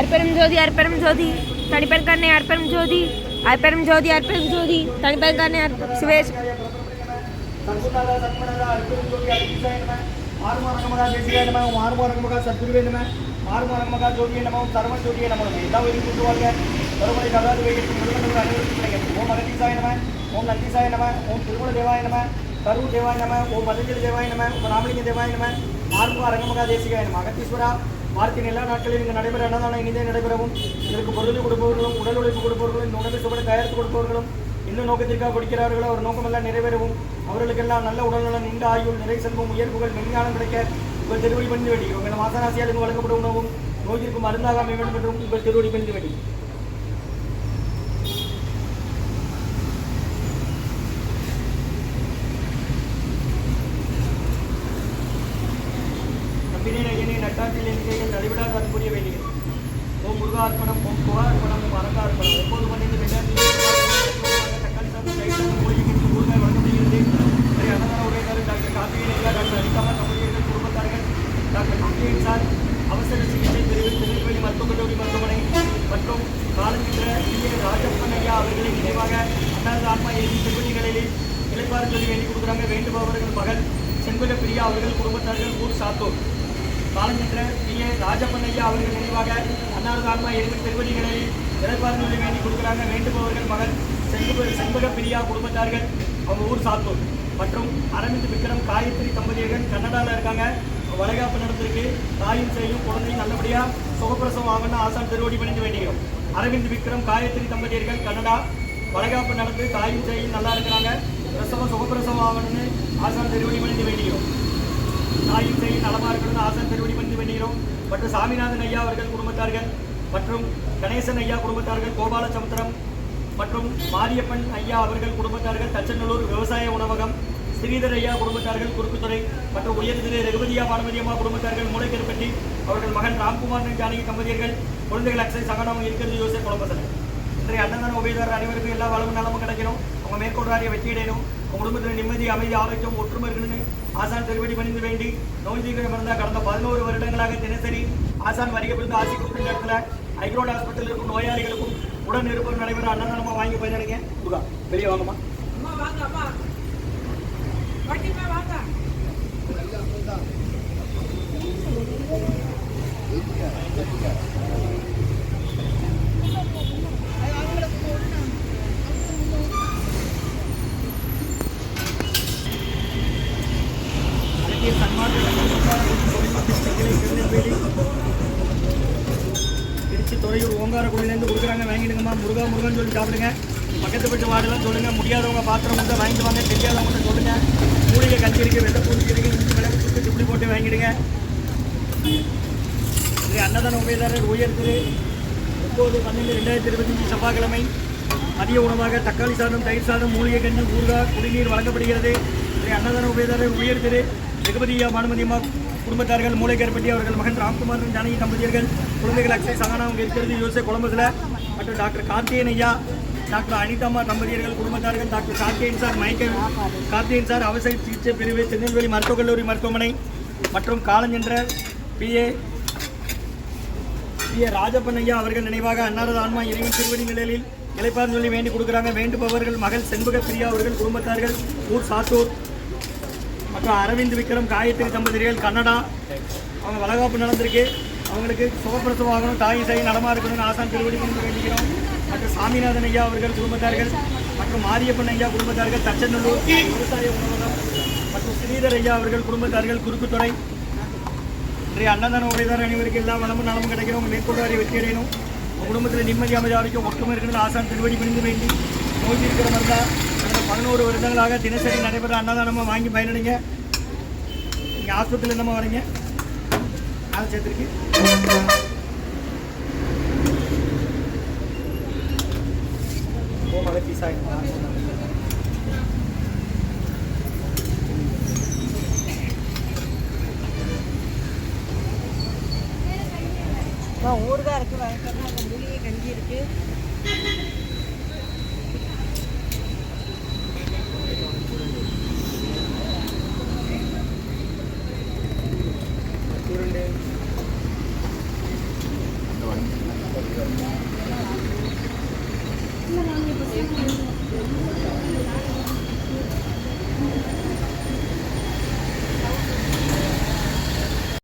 అర్పరం జ్యోతి అర్పరం జ్యోతి తడిపేరు కానీ అర్పరం జ్యోతి అర్పరం జ్యోతి అర్పరం జ్యోతి తడిపేరు కానీ సురేష్ ఆరుమారకమగా జడ్జిగా నమ ఆరుమారకమగా సద్గురువే నమ ఆరుమారకమగా జోగియే నమ సర్వ జోగియే నమ ఎలా వెళ్ళి కూర్చోవాలి తరుమలి నవరాత్రి వేగేట్టు మురుగునకు అనువర్తిస్తున్నాయి ఓం అగతీసాయ నమ ఓం నందీసాయ నమ ఓం తిరుమల దేవాయ నమ కరువు దేవాయ నమ ఓం మదంజలి దేవాయ నమ ఓం రామలింగ దేవాయ నమ ఆరుమారకమగా దేశిగాయ నమ అగతీశ్వర நம வாரத்தின் எல்லா நாட்களிலும் இங்கு நடைபெற அன்னதானம் இனிதே நடைபெறவும் இதற்கு பொருள் கொடுப்பவர்களும் உடல் உழைப்பு கொடுப்பவர்களும் இந்த உணவு சுவடை தயாரித்து கொடுப்பவர்களும் இன்னும் நோக்கத்திற்காக கொடுக்கிறார்களோ அவர் நோக்கமெல்லாம் நிறைவேறவும் அவர்களுக்கெல்லாம் நல்ல உடல்நலம் நீண்ட ஆயுள் நிறை செல்வம் உயர்வுகள் மெஞ்ஞானம் கிடைக்க உங்கள் திருவடி பண்ணி வேண்டி உங்கள் மாசராசியால் இங்கு வழங்கப்படும் உணவும் நோய்க்கு மருந்தாக அமைய வேண்டும் என்றும் உங்கள் திருவடி பண்ணி வேண்டி. நயனே நட்டாற்றில் எண்ணிக்கைகள் நடைபெறாத அன்புரிய வேண்டியது ஓம் முருகார்ப்பணம் ஓம் புகார்ப்பணம் ஓம் அரங்கார்ப்பணம் ஒன்பது மணிக்கு தக்காளி சாதம் தயிர் வழங்கப்படுகிறது சரி அன்னதான உரையாளர் டாக்டர் டாக்டர் அனிதாமா தம்பதியர்கள் குடும்பத்தார்கள் டாக்டர் கார்த்திகேயன் சார் அவசர சிகிச்சை பிரிவு திருநெல்வேலி மருத்துவக் கல்லூரி மருத்துவமனை மற்றும் காலங்கிற ராஜப்பன் ஐயா அவர்களின் நினைவாக அன்னாரது ஆத்மா எழுதி திருப்பதிகளில் இளைப்பாறு சொல்லி வேண்டி கொடுக்குறாங்க. வேண்டுபவர்கள் மகள் செங்குல பிரியா அவர்கள் குடும்பத்தார்கள் ஊர் சாத்தோர். காலஞ்சென்ற பி. ஏ. ராஜப்பண்ணையா அவர்கள் நினைவாக அன்னாரது ஆன்மா எழுதி திருவடிகளை இளைப்பாறு வேண்டி கொடுக்குறாங்க. வேண்டுபவர்கள் மகள் செங்கு செண்பக பிரியா குடும்பத்தார்கள். அவங்க ஊர் சாத்தூர். மற்றும் அரவிந்த் விக்ரம் காயத்ரி தம்பதியர்கள் கன்னடாவில் இருக்காங்க. வளைகாப்பு நடந்திருக்கு. தாயும் செய்யும் குழந்தையும் நல்லபடியாக சுகப்பிரசவம் ஆகணும்னு ஆசான் திருவடி பணிந்து வேண்டிக்கிறோம். அரவிந்த் விக்ரம் காயத்ரி தம்பதியர்கள் கன்னடா. வளைகாப்பு நடந்து தாயும் செய்யும் நல்லா இருக்கிறாங்க. பிரசவம் சுகப்பிரசவம் ஆகணும்னு ஆசான் திருவடி பணிந்து வேண்டிக்கிறோம். தாயும் செய்யும் நலமாக இருக்கணும். இருக்கணும்னு ஆசான் திருவடி பணிந்து வேண்டுகிறோம் மற்றும் சாமிநாதன் ஐயா அவர்கள் குடும்பத்தார்கள் மற்றும் கணேசன் ஐயா குடும்பத்தார்கள் கோபால சமுத்திரம் மற்றும் மாரியப்பன் ஐயா அவர்கள் குடும்பத்தார்கள் தச்சநல்லூர் விவசாய உணவகம் ஸ்ரீதர் ஐயா குடும்பத்தார்கள் குறுக்குத்துறை மற்றும் உயர் திரு ரகுபதியா பானுமதியம்மா குடும்பத்தார்கள் மூளைக்கருப்பட்டி அவர்கள் மகன் ராம்குமார் ஜானகி தம்பதியர்கள் குழந்தைகள் அக்ஷய் சகனம் இருக்கிறது யோசிய குழம்பசனை இன்றைய அன்னதான உபயோகர் அனைவருக்கும் எல்லா வளமும் நலமும் கிடைக்கணும். அவங்க மேற்கொண்டாரிய வெற்றியிடணும் குடும்பத்தில் நிம்மதி அமைதி ஆரோக்கியம் ஒற்றுமை இருக்கணும்னு ஆசான் திருவடி பணிந்து வேண்டி நோய் தீவிரம் இருந்தால் கடந்த பதினோரு வருடங்களாக தினசரி ஆசான் வருகைப்பிடிந்து ஆசி கொடுத்த இடத்துல ஐக்ரோட் ஹாஸ்பிட்டல் இருக்கும் நோயாளிகளுக்கும் உடன் இருப்பவர் நடைபெற அன்னதானமா வாங்கி பயனடைங்க துகா வெளியே வாங்கம்மா. அம்மா வாங்க அம்மா பாட்டிமா வாங்க அழகிய சன்மார்க்க திருநெல்வேலி திருச்சி துறையூர் ஓங்காரக்குடியிலேருந்து கொடுக்குறாங்க. வாங்கிடுங்கம்மா. முருகா முருகன் சொல்லி சாப்பிடுங்க. பக்கத்து வீட்டு வார்டெல்லாம் சொல்லுங்கள் முடியாதவங்க பாத்திரம் வந்து வாங்கிட்டு வாங்க. தெரியாதவங்க சொல்லுங்கள் மூலிகை கஞ்சி இருக்குது வெள்ளை பூச்சி இருக்குது இஞ்சி மிளகு சுட்டு இப்படி போட்டு வாங்கிடுங்க. இது அன்னதான உபயதாரர் உயர் திரு ஒம்பது பன்னெண்டு ரெண்டாயிரத்தி இருபத்தஞ்சி செவ்வாய்க்கிழமை அதிக உணவாக தக்காளி சாதம் தயிர் சாதம் மூலிகை கஞ்சி ஊறுகாய் குடிநீர் வழங்கப்படுகிறது. இதை அன்னதான உபயதாரர் உயர் திரு ஜெகபதியா பானுமதியம்மா குடும்பத்தார்கள் மூளைக்கேற்பட்டி அவர்கள் மகன் ராம்குமார் ஜானகி தம்பதியர்கள் குழந்தைகள் அக்ஷய் சகானா அவங்க இருக்கிறது யூஎஸ்ஏ குழம்புல மற்றும் டாக்டர் கார்த்தியன் ஐயா டாக்டர் அனிதாமா தம்பதியர்கள் குடும்பத்தார்கள் doctor Karthiyan sir Michael Karthiyan sir அவசர சிகிச்சை பிரிவு திருநெல்வேலி மருத்துவக் கல்லூரி மருத்துவமனை மற்றும் காலஞ்சென்ற பிஏ பி ஏ அவர்கள் நினைவாக அன்னாரது ஆன்மா இறைவன் திருவடி நிலையில் இளைப்பார் சொல்லி வேண்டி கொடுக்குறாங்க. வேண்டுபவர்கள் மகள் செண்பக பிரியா அவர்கள் குடும்பத்தார்கள் ஊர் சாத்தூர் அப்புறம் அரவிந்த் விக்ரம் காயத்ரி தம்பதியர்கள் கன்னடா அவங்க வளகாப்பு நடந்திருக்கு. அவங்களுக்கு சுகப்பிரசவாகணும் தாய் சாய் நலமா இருக்கணும்னு ஆசான் திருவடி கொண்டு வேண்டிக்கிறோம். மற்றும் சாமிநாதன் ஐயா அவர்கள் குடும்பத்தார்கள் மற்றும் மாரியப்பன் ஐயா குடும்பத்தார்கள் தச்சநல்லூர் விவசாய உணவகம் மற்றும் ஸ்ரீதர் ஐயா அவர்கள் குடும்பத்தார்கள் குறுக்குத்துறை. இன்றைய அன்னதான உடையதார் அனைவருக்கு எல்லா வளமும் நலமும் கிடைக்கிறோம் உங்கள் மேற்கொள்வாரி வெற்றி அடையணும். உங்கள் குடும்பத்தில் நிம்மதி அமைதி ஆரோக்கியம் ஒற்றுமை இருக்கணும் ஆசான் திருவடி பிரிந்து வேண்டி நோய் இருக்கிற மாதிரி தான் பதினோரு வருடங்களாக தினசரி நடைபெற அன்னதானமாக வாங்கி பயனடைங்க. நீங்கள் ஆஸ்பத்திரியில் இருந்தமா வரீங்க? அதை சேர்த்துருக்கு. ஓம் அகத்தி சாய் ஊறுகாய் இருக்கு வாங்கிக்கலாம் அந்த கஞ்சி இருக்கு. すごい。